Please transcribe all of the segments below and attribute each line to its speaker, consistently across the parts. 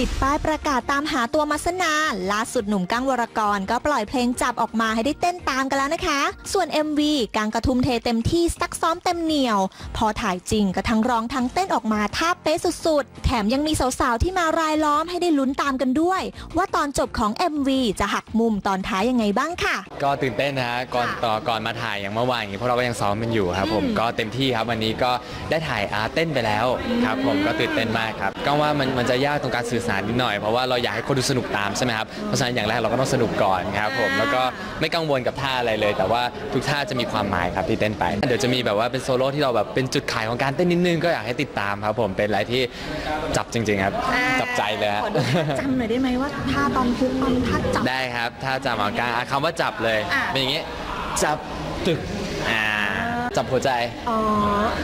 Speaker 1: ติดป้ายประกาศตามหาตัวมัสนาล่าสุดหนุ่มกั้งวรกรก็ปล่อยเพลงจับออกมาให้ได้เต้นตามกันแล้วนะคะ ส่วน MV กังกระทุ่มเทเต็มที่ซักซ้อมเต็มเหนียว พอถ่ายจริงก็ทั้งร้องทั้งเต้นออกมาท่าเป๊ะสุดๆ แถมยังมีสาวๆ ที่มารายล้อมให้ได้ลุ้นตามกันด้วย ว่าตอนจบของ MV จะหักมุมตอนท้ายยังไงบ้างค่ะ
Speaker 2: ก็ตื่นเต้นนะฮะก่อน
Speaker 1: ค่ะ
Speaker 2: ต่อก่อนมาถ่ายอย่างเมื่อวานอย่างนี้พวกเราก็ยังซ้อมกันอยู่ครับผม
Speaker 1: อืม
Speaker 2: ก็เต็มที่ครับวันนี้ก็ได้ถ่ายอาร์ตเต้นไปแล้วครับผมก็ตื่นเต้นมากครับก็ว่ามันมันจะยากตรงการสื่อสารนิดหน่อยเพราะว่าเราอยากให้คนดูสนุกตามใช่ไหมครับเพราะฉะนั้นอย่างแรกเราก็ต้องสนุกก่อนครับผมแล้วก็ไม่กังวลกับท่าอะไรเลย แต่ว่าทุกท่าจะมีความหมายครับที่เต้นไป เดี๋ยวจะมีแบบว่าเป็นโซโล่ที่เราแบบเป็นจุดขายของการเต้นนิดนึงก็อยากให้ติดตามครับผมเป็นอะไรที่จับจริง ๆ ครับ จับใจเลยฮะ
Speaker 1: ขอดูจำหน่อยได้ไหมว่าท่าตอนพุกตอนท่าจับ
Speaker 2: ได้ครับถ้าจำเอาการอะคำว่าจับเลย
Speaker 1: อะ
Speaker 2: เป็นอย่างงี้จับตึกอ่า จับหัวใจ
Speaker 1: อ๋อ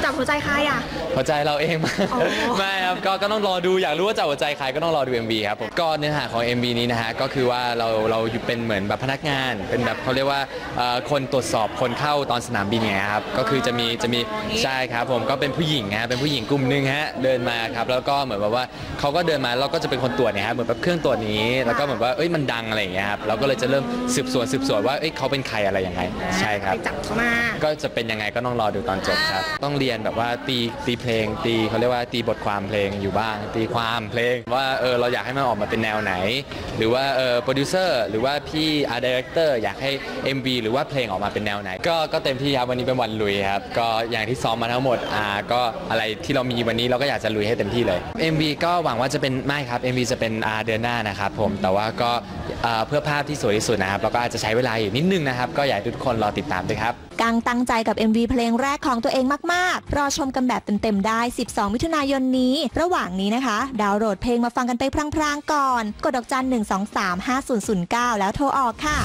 Speaker 1: จับหัวใจใครอะ
Speaker 2: หัวใจเราเอง
Speaker 1: อ๋อ
Speaker 2: ไม่ครับก็ก็ต้องรอดูอยากรู้ว่าจับหัวใจใครก็ต้องรอดู MV ครับผมก็เนื้อหาของ MV นี้นะฮะก็คือว่าเราเราอยู่เป็นเหมือนแบบพนักงาน เป็นแบบเขาเรียกว่าเอ่อคนตรวจสอบคนเข้าตอนสนามบินไงครับก็คือจะมีจะมีใช่ครับผมก็เป็นผู้หญิงฮะเป็นผู้หญิงกลุ่มหนึ่งฮะเดินมาครับแล้วก็เหมือนแบบว่าเขาก็เดินมาแล้วก็จะเป็นคนตรวจเนี่ยครับเหมือนแบบเครื่องตรวจนี้ แล้วก็เหมือนว่าเอ้ยมันดังอะไรอย่างเงี้ยครับเราก็เลยจะเริ่มสืบสวนสืบสวนว่าเอ้ยเขาเป็นใครอะไรยังไงใช่ครับ
Speaker 1: ไปจับเขามา
Speaker 2: ก็จะเป็นยังไงก็ต้องรอดูตอนจบครับ ต้องเรียนแบบว่าตีตีเพลง ตีเขาเรียกว่าตีบทความเพลงอยู่บ้าง ตีความเพลง ว่าเออเราอยากให้มันออกมาเป็นแนวไหน หรือว่าเออโปรดิวเซอร์หรือว่าพี่อาร์ดีเรคเตอร์อยากให้ MV หรือว่าเพลงออกมาเป็นแนวไหน ก็ก็เต็มที่ครับวันนี้เป็นวันลุยครับก็อย่างที่ซ้อมมาทั้งหมดอ่าก็อะไรที่เรามีวันนี้เราก็อยากจะลุยให้เต็มที่เลย MV ก็หวังว่าจะเป็นไม่ครับ MV จะเป็นอ่าเดือนหน้านะครับผมแต่ว่าก็อ่าเพื่อภาพที่สวยที่สุดนะครับแล้วก็อาจจะใช้เวลาอยู่นิดนึงนะครับ ก็อยากให้ทุกคนรอติดตามด้วยครับ
Speaker 1: กังตั้งใจกับ MV เพลงแรกของตัวเองมากๆ รอชมกันแบบเต็มๆได้ 12 มิถุนายนนี้ ระหว่างนี้นะคะ ดาวน์โหลดเพลงมาฟังกันไปพลางๆก่อน กดดอกจัน 1 2 3 5 0 0 9 แล้วโทรออกค่ะ